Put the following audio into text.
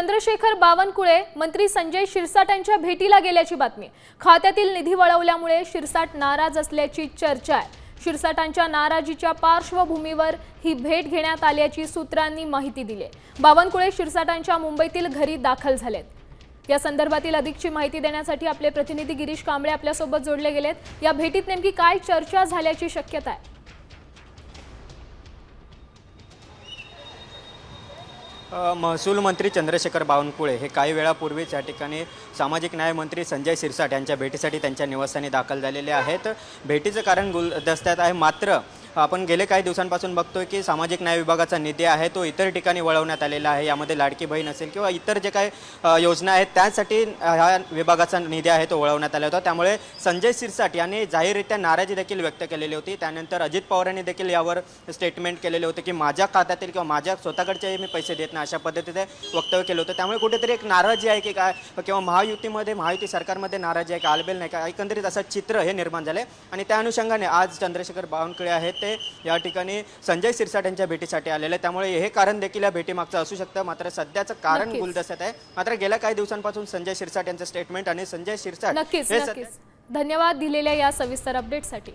चंद्रशेखर बावनकुळे मंत्री संजय शिरसाट यांच्या भेटीला गेल्याची बातमी. खात्यातील निधी वळवल्यामुळे शिरसाट नाराज असल्याची चर्चा आहे. शिरसाटांच्या नाराजीच्या पार्श्वभूमीवर ही भेट घेण्यात आल्याची सूत्रांनी माहिती दिली बावनकुळे शिरसाटांच्या मुंबईतील घरी दाखल झालेत. या संदर्भातील अधिकची माहिती देण्यासाठी आपले प्रतिनिधी गिरीश कांबळे आपल्यासोबत जोडले गेलेत. या भेटीत नेमकी काय चर्चा झाल्याची शक्यता आहे? महसूल मंत्री चंद्रशेखर बावनकुळे हे काही वेळापूर्वीच या ठिकाणी सामाजिक न्याय मंत्री संजय शिरसाट यांच्या भेटीसाठी त्यांच्या निवासस्थानी दाखल झालेले आहेत. भेटीचं कारण गुलदस्त्यात आहे मात्र आपण गेले काही दिवसांपासून बघतोय की सामाजिक न्याय विभागाचा निधी आहे तो इतर ठिकाणी वळवण्यात आलेला आहे. यामध्ये लाडकी बहीण असेल किंवा इतर जे काही योजना आहेत त्यासाठी ह्या विभागाचा निधी आहे तो वळवण्यात आला होता. त्यामुळे संजय सिरसाट यांनी जाहीररित्या नाराजी देखील व्यक्त केलेली होती. त्यानंतर अजित पवार यांनी देखील यावर स्टेटमेंट केलेले होते की माझ्या खात्यातील किंवा माझ्या स्वतःकडचे मी पैसे देत नाही अशा पद्धतीचे वक्तव्य केलं होतं. त्यामुळे कुठेतरी एक नाराजी आहे की काय किंवा महायुतीमध्ये महायुती सरकारमध्ये नाराजी आहे का आलबेल नाही का? एकंदरीत असं चित्र हे निर्माण झाले. आणि त्या अनुषंगाने आज चंद्रशेखर बावनकुळे आहेत ते या ठिकाणी संजय शिरसाट यांच्या भेटीसाठी आलेले. त्यामुळे हे कारण देखील या भेटीमागचं असू शकतं. मात्र सध्याचं कारण. गुलदस्त्यात आहे. मात्र गेल्या काही दिवसांपासून संजय शिरसाट यांचं स्टेटमेंट आणि संजय शिरसाट हे धन्यवाद दिलेल्या या सविस्तर अपडेटसाठी